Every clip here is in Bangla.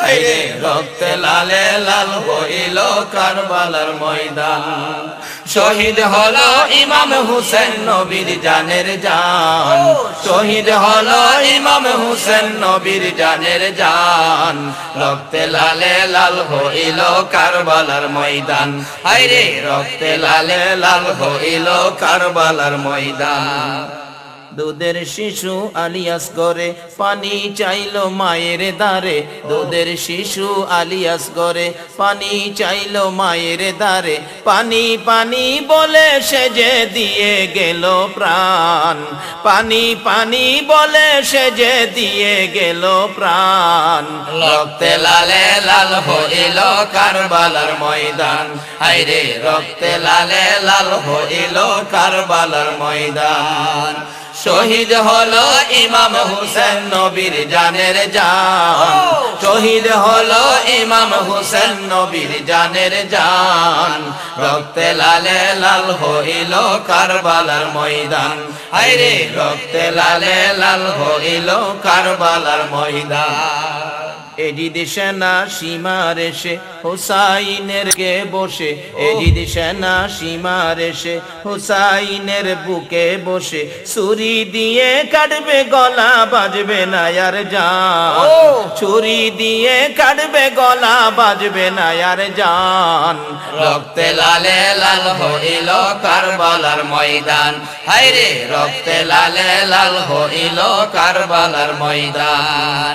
হাইরে রক্তে লালে লাল হইল কারবালার ময়দান। শহীদ হলো ইমাম হুসেন নবীর জানের জান। শহীদ হলো ইমাম হুসেন নবীর জানের জান। রক্তে লালে লাল হইল কারবালার ময়দান। হাইরে রক্তে লালে লাল হইল কারবালার ময়দান। দুধের শিশু আলিয়াস করে, পানি চাইলো মায়ের দারে দুধের শিশু আলিয়াস করে, পানি চাইলো মায়ের দারে পানি পানি বলে সে যে দিয়ে গেল প্রাণ। পানি পানি বলে সে যে দিয়ে গেল প্রাণ। রক্তে লালে লাল হইল কারবালার ময়দান। হাইরে রক্তে লালে লাল হইল কারবালার ময়দান। শহীদ হলো ইমাম হুসেন নবীর জানের জান। শহীদ হলো ইমাম হুসেন নবীর জানের জান। রক্তে লালে লাল হইল কারবালার ময়দান। হাইরে রক্তে লালে লাল হইল কারবালার ময়দান। এজিদ সেনা সীমার এসে হুসাইনের কে বসে এজিদ সেনা সীমার এসে হুসাইনের বুকে বসে ছুরি দিয়ে কাটবে গলা বাজবে না আর জান ছুরি দিয়ে কাটবে গলা বাজবে না আর জান। রক্তে লালে লাল হইল কারবালার ময়দান। হাইরে রক্তে লালে লাল হইল কারবালার ময়দান।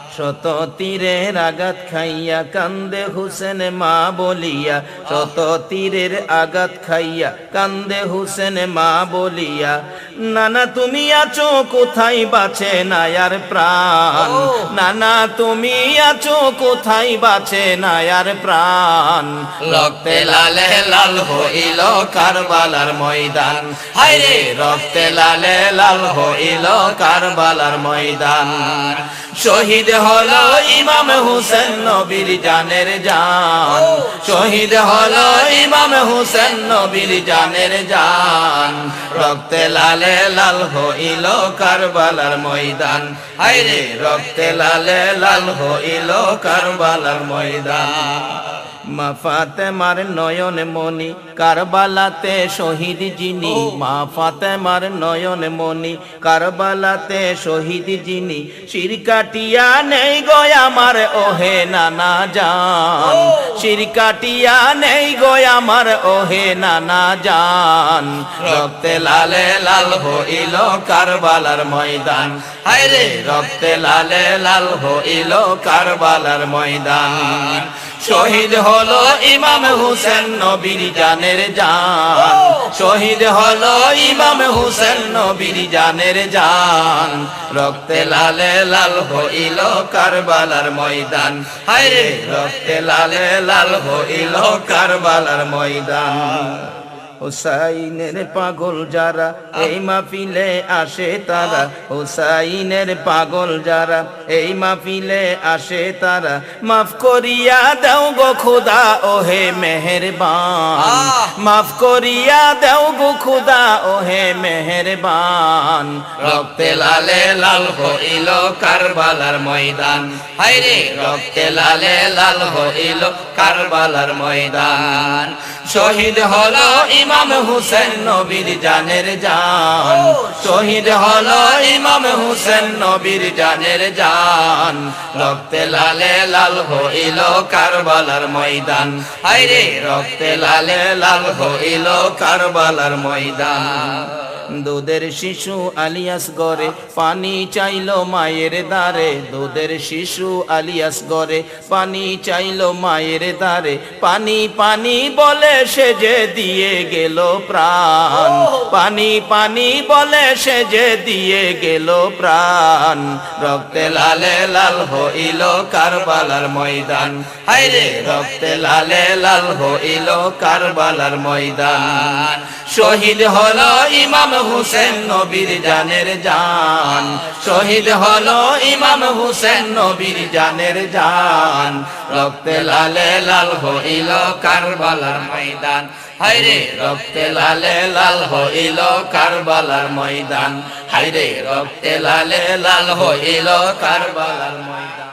শত তীরের আঘাত খাইয়া কান্দে হুসেন মা বলিয়া শত তীরের আঘাত খাইয়া কান্দে হুসেন মা বলিয়া নানা তুমি আছো কোথায় বাঁচে না আর প্রাণ নানা তুমি আছো কোথায় বাঁচে না আর প্রাণ? রক্তে লালে লাল হইল কারবালার ময়দান। হাইরে রক্তে লালে লাল হইল কারবালার ময়দান। শহীদ হলো ইমাম হুসেন নবীর জানের জান। শহীদ হলো ইমাম হুসেন নবীর জানের জান। রক্তে লালে লাল হইল কারবালার ময়দান। হাইরে রক্তে লালে লাল হইল কারবালার ময়দান। মা ফাতেমার নয়ন মনি কারবালাতে শহীদ যিনি। মা ফাতেমার নয়ন মনি কারবালাতে শহীদ যিনি। শির কাটিয়া নেই গো আমার ওহে নানা যান শির কাটিয়া নেই গো আমার ওহে নানা যান রক্তে লালে লাল হইল কারবালার ময়দান। হায়রে রক্তে লালে লাল হইল কারবালার ময়দান। শহীদ হলো ইমাম হুসেন নবীর জানের জান। শহীদ হলো ইমাম হুসেন নবীর জানের জান। রক্তে লালে লাল হইল কারবালার ময়দান। হায় রক্তে লালে লাল হইল কারবালার ময়দান। হুসাইনের পাগল যারা এই মাহফিলে আসে তারা। হুসাইনের পাগল যারা এই মাহফিলে আসে তারা। মাফ করিয়া দাও গো খুদা ওহে মেহেরবান। মাফ করিয়া দাও গো খুদা ওহে মেহেরবান। রক্তে লালে লাল হইল কারবালার ময়দান। হাইরে রক্তে লালে লাল হইল কারবালার ময়দান। শহীদ হলো ইমাম হুসেন নবীর জানের জান। শহীদ হল ইমাম হুসেন নবীর জানের জান। রক্তে লালে লাল হইল কারবালার ময়দান। হাইরে রক্তে লালে লাল হইল কারবালার ময়দান। দুধের শিশু আলিয়াস গরে পানি চাইলো মায়ের দারে দুধের শিশু আলিয়াস গরে পানি চাইলো মায়ের দারে পানি পানি বলে সে যে দিয়ে গেল প্রাণ। পানি পানি বলে সে যে দিয়ে গেল প্রাণ। রক্তে লালে লাল হইল কারবালার ময়দান। হাইরে রক্তে লালে লাল হইল কারবালার ময়দান। শহীদ হলো ইমাম হুসেন নবীর জানের জান। শহীদ হলো ইমাম হুসেন নবীর জানের জান। রক্তে লালে লাল হইল কারবালার ময়দান। হাইরে রক্তে লালে লাল হইল কারবালার ময়দান। হাইরে রক্তে লালে লাল হইল কারবালার ময়দান।